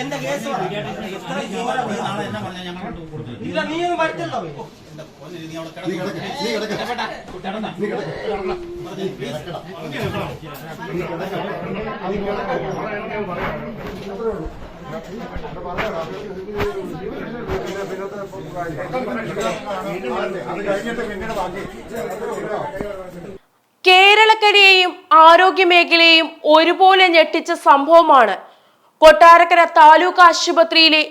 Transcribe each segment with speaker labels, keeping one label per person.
Speaker 1: എന്റെ കേസ് പറ. എത്ര ജീവനാ പോയി നാളെ എന്നെ പറഞ്ഞാ ഞങ്ങൾ കൊടുക്കും. ഇല്ല നീ ഒന്നും വരത്തില്ലോ. എന്റെ പൊന്നേ, നീ അവിടെ കിടന്ന്
Speaker 2: മേഖലയെയും ഒരുപോലെ ഞെട്ടിച്ച സംഭവമാണ്. കൊട്ടാരക്കര താലൂക്ക് ആശുപത്രിയിലെ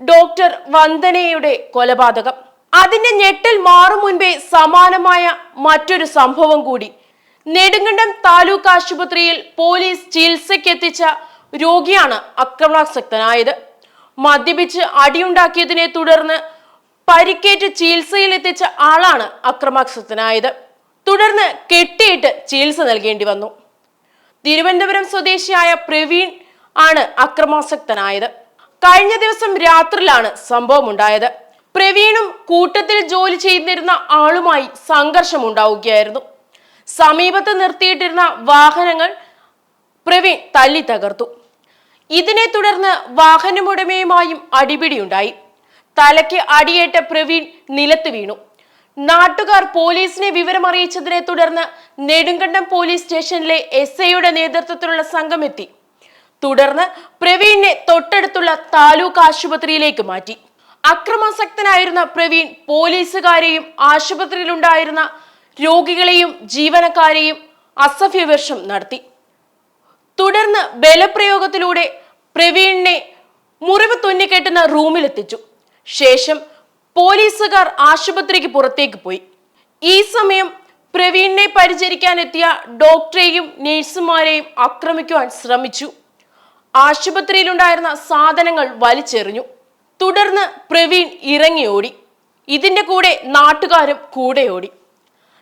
Speaker 2: ഡോക്ടർ വന്ദനയുടെ കൊലപാതകം. അതിന്റെ ഞെട്ടൽ മാറും മുൻപേ സമാനമായ മറ്റൊരു സംഭവം കൂടി. നെടുങ്കണ്ടം താലൂക്ക് ആശുപത്രിയിൽ പോലീസ് ചികിത്സയ്ക്കെത്തിച്ച രോഗിയാണ് അക്രമാസക്തനായത്. മദ്യപിച്ച് അടിയുണ്ടാക്കിയതിനെ തുടർന്ന് പരിക്കേറ്റ് ചികിത്സയിൽ എത്തിച്ച ആളാണ് അക്രമാസക്തനായത്. തുടർന്ന് കെട്ടിയിട്ട് ചികിത്സ നൽകേണ്ടി വന്നു. തിരുവനന്തപുരം സ്വദേശിയായ പ്രവീൺ ആണ് അക്രമാസക്തനായത്. കഴിഞ്ഞ ദിവസം രാത്രിയിലാണ് സംഭവം ഉണ്ടായത് പ്രവീണും കൂട്ടത്തിൽ ജോലി ചെയ്തിരുന്ന ആളുമായി സംഘർഷം ഉണ്ടാവുകയായിരുന്നു സമീപത്ത് നിർത്തിയിട്ടിരുന്ന വാഹനങ്ങൾ പ്രവീൺ തല്ലി തകർത്തു. ഇതിനെ തുടർന്ന് വാഹനമുടമയുമായും അടിപിടിയുണ്ടായി. തലയ്ക്ക് അടിയേറ്റ പ്രവീൺ നിലത്ത് വീണു. നാട്ടുകാർ പോലീസിനെ വിവരമറിയിച്ചതിനെ തുടർന്ന് നെടുങ്കണ്ടം പോലീസ് സ്റ്റേഷനിലെ എസ് ഐയുടെ നേതൃത്വത്തിലുള്ള സംഘം എത്തി. തുടർന്ന് പ്രവീണിനെ തൊട്ടടുത്തുള്ള താലൂക്ക് ആശുപത്രിയിലേക്ക് മാറ്റി. അക്രമാസക്തനായിരുന്ന പ്രവീൺ പോലീസുകാരെയും ആശുപത്രിയിലുണ്ടായിരുന്ന രോഗികളെയും ജീവനക്കാരെയും അസഭ്യവർഷം നടത്തി. തുടർന്ന് ബലപ്രയോഗത്തിലൂടെ പ്രവീണിനെ മുറിവ് തുന്നിക്കെട്ടുന്ന റൂമിലെത്തിച്ചു. ശേഷം പോലീസുകാർ ആശുപത്രിക്ക് പുറത്തേക്ക് പോയി. ഈ സമയം പ്രവീണിനെ പരിചരിക്കാനെത്തിയ ഡോക്ടറെയും നഴ്സുമാരെയും ആക്രമിക്കുവാൻ ശ്രമിച്ചു. ആശുപത്രിയിലുണ്ടായിരുന്ന സാധനങ്ങൾ വലിച്ചെറിഞ്ഞു. തുടർന്ന് പ്രവീൺ ഇറങ്ങി ഓടി. ഇതിന്റെ കൂടെ നാട്ടുകാരും കൂടെ ഓടി.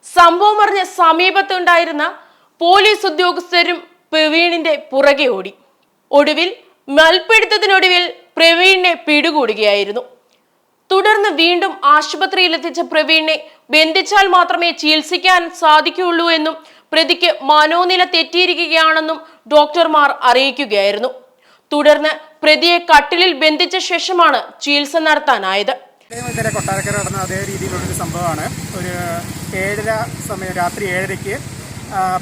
Speaker 2: സംഭവം അറിഞ്ഞ സമീപത്തുണ്ടായിരുന്ന പോലീസ് ഉദ്യോഗസ്ഥരും പ്രവീണിന്റെ പുറകെ ഓടി. ഒടുവിൽ മൽപ്പിടുത്തത്തിനൊടുവിൽ പ്രവീണിനെ പിടികൂടുകയായിരുന്നു. തുടർന്ന് വീണ്ടും ആശുപത്രിയിലെത്തിച്ച പ്രവീണിനെ ബന്ധിച്ചാൽ മാത്രമേ ചികിത്സിക്കാൻ സാധിക്കുകയുള്ളൂ എന്നും പ്രതിക്ക് മനോനില തെറ്റിയിരിക്കുകയാണെന്നും ഡോക്ടർമാർ അറിയിക്കുകയായിരുന്നു. തുടർന്ന് പ്രതിയെ കട്ടിലിൽ ബന്ധിച്ച ശേഷമാണ് ചികിത്സ നടത്താനായത്.
Speaker 3: കൊട്ടാരക്കര നടന്ന അതേ രീതിയിലുള്ളൊരു സംഭവമാണ്. ഒരു ഏഴര സമയം രാത്രി ഏഴരയ്ക്ക്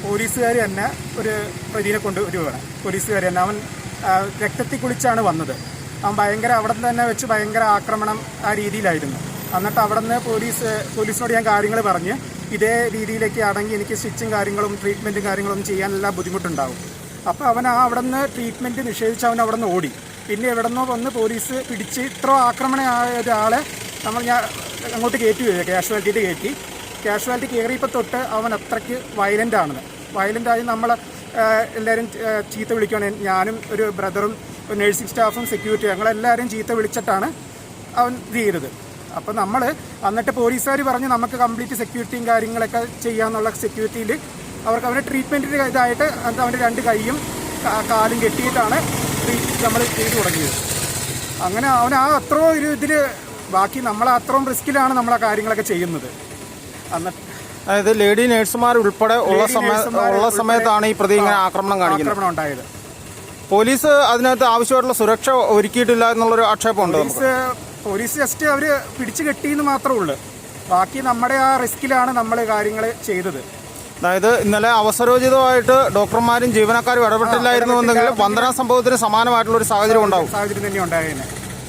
Speaker 3: പോലീസുകാർ തന്നെ ഒരു പ്രതിനെ കൊണ്ട് പോലീസുകാർ തന്നെ അവൻ രക്തത്തിൽ കുളിച്ചാണ് വന്നത്. അവൻ ഭയങ്കര അവിടെ തന്നെ വെച്ച് ഭയങ്കര ആക്രമണം ആ രീതിയിലായിരുന്നു. എന്നിട്ട് അവിടെ നിന്ന് പോലീസ് പോലീസിനോട് ഞാൻ കാര്യങ്ങൾ പറഞ്ഞ് ഇതേ രീതിയിലേക്ക് അടങ്ങി എനിക്ക് സ്റ്റിച്ചും കാര്യങ്ങളും ട്രീറ്റ്മെന്റും കാര്യങ്ങളും ചെയ്യാനെല്ലാം ബുദ്ധിമുട്ടുണ്ടാവും. അപ്പോൾ അവൻ ആ അവിടെ നിന്ന് ട്രീറ്റ്മെന്റ് നിഷേധിച്ച് അവൻ അവിടെ നിന്ന് ഓടി. പിന്നെ എവിടെ നിന്നോ വന്ന് പോലീസ് പിടിച്ച് ഇത്ര ആക്രമണമായ ഒരാളെ നമ്മൾ ഞാൻ അങ്ങോട്ട് കയറ്റി വരിക കാഷ്വാലിറ്റിയിൽ കയറ്റി. കാഷ്വാലിറ്റി കയറിയപ്പോൾ തൊട്ട് അവൻ അത്രയ്ക്ക് വയലന്റ് ആണെന്ന് വയലന്റ് ആയി നമ്മൾ എല്ലാവരും ചീത്ത വിളിക്കുകയാണ് ഞാനും ഒരു ബ്രദറും നഴ്സിംഗ് സ്റ്റാഫും സെക്യൂരിറ്റി ഞങ്ങളെല്ലാവരും ചീത്ത വിളിച്ചിട്ടാണ് അവൻ ഇത് ചെയ്തത്. അപ്പോൾ നമ്മൾ എന്നിട്ട് പോലീസുകാർ പറഞ്ഞ് നമുക്ക് കംപ്ലീറ്റ് സെക്യൂരിറ്റിയും കാര്യങ്ങളൊക്കെ ചെയ്യാമെന്നുള്ള സെക്യൂരിറ്റിയിൽ അവർക്ക് അവന്റെ ട്രീറ്റ്മെന്റിന്റെ ഇതായിട്ട് അവന്റെ രണ്ട് കൈയും കാലും കെട്ടിയിട്ടാണ് നമ്മൾ ചെയ്തു തുടങ്ങിയത്. അങ്ങനെ അവൻ ആ അത്രയും ഒരു ഇതിൽ ബാക്കി നമ്മൾ അത്രയും റിസ്കിലാണ് നമ്മൾ ആ കാര്യങ്ങളൊക്കെ ചെയ്യുന്നത്. എന്നിട്ട്
Speaker 4: അതായത് ലേഡി നഴ്സുമാർ ഉൾപ്പെടെ ഉള്ള സമയത്താണ് ഈ പ്രതി ഇങ്ങനെ ആക്രമണം
Speaker 3: ആക്രമണം ഉണ്ടായത്.
Speaker 4: പോലീസ് അതിനകത്ത് ആവശ്യമായിട്ടുള്ള സുരക്ഷ ഒരുക്കിയിട്ടില്ല എന്നുള്ളൊരു ആക്ഷേപമുണ്ട്
Speaker 3: പോലീസ് പോലീസ് ജസ്റ്റ് അവർ പിടിച്ചു കെട്ടിയെന്ന് മാത്രമേ ഉള്ളൂ. ബാക്കി നമ്മുടെ ആ റിസ്കിലാണ് നമ്മൾ കാര്യങ്ങൾ ചെയ്തത്.
Speaker 4: അതായത് ഇന്നലെ അവസരോചിതമായിട്ട് ഡോക്ടർമാരും ജീവനക്കാരും ഇടപെട്ടില്ലായിരുന്നു എന്നെങ്കിൽ വന്ദന സംഭവത്തിന് സമാനമായിട്ടുള്ള ഒരു സാഹചര്യം ഉണ്ടാവും.
Speaker 3: സാഹചര്യം തന്നെ ഉണ്ടായിരുന്നു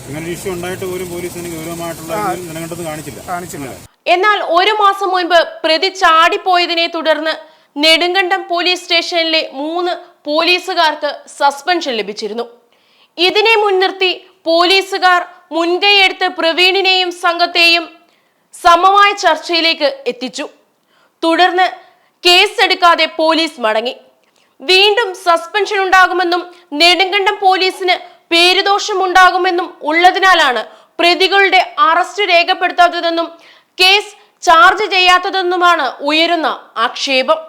Speaker 5: അങ്ങനെ ഒരു ഇഷ്യൂ ഉണ്ടായിട്ട് പോലും പോലീസ് ഗൗരവമായിട്ടുള്ള ഒരു നിലകണ്ടത് കാണിച്ചില്ല.
Speaker 3: കാണിച്ചില്ല.
Speaker 2: എന്നാൽ ഒരു മാസം മുൻപ് പ്രതി ചാടിപ്പോയതിനെ തുടർന്ന് നെടുങ്കണ്ടം പോലീസ് സ്റ്റേഷനിലെ മൂന്ന് പോലീസുകാർക്ക് സസ്പെൻഷൻ ലഭിച്ചിരുന്നു. ഇതിനെ മുൻനിർത്തി പോലീസുകാർ മുൻകൈയെടുത്ത് പ്രവീണിനെയും സംഘത്തെയും സമമായ ചർച്ചയിലേക്ക് എത്തിച്ചു. തുടർന്ന് കേസ് എടുക്കാതെ പോലീസ് മടങ്ങി. വീണ്ടും സസ്പെൻഷൻ ഉണ്ടാകുമെന്നും നെടുങ്കണ്ടം പോലീസിന് പേരുദോഷമുണ്ടാകുമെന്നും ഉള്ളതിനാലാണ് പ്രതികളുടെ അറസ്റ്റ് രേഖപ്പെടുത്താത്തതെന്നും കേസ് ചാർജ് ചെയ്യാത്തതെന്നുമാണ് ഉയരുന്ന ആക്ഷേപം.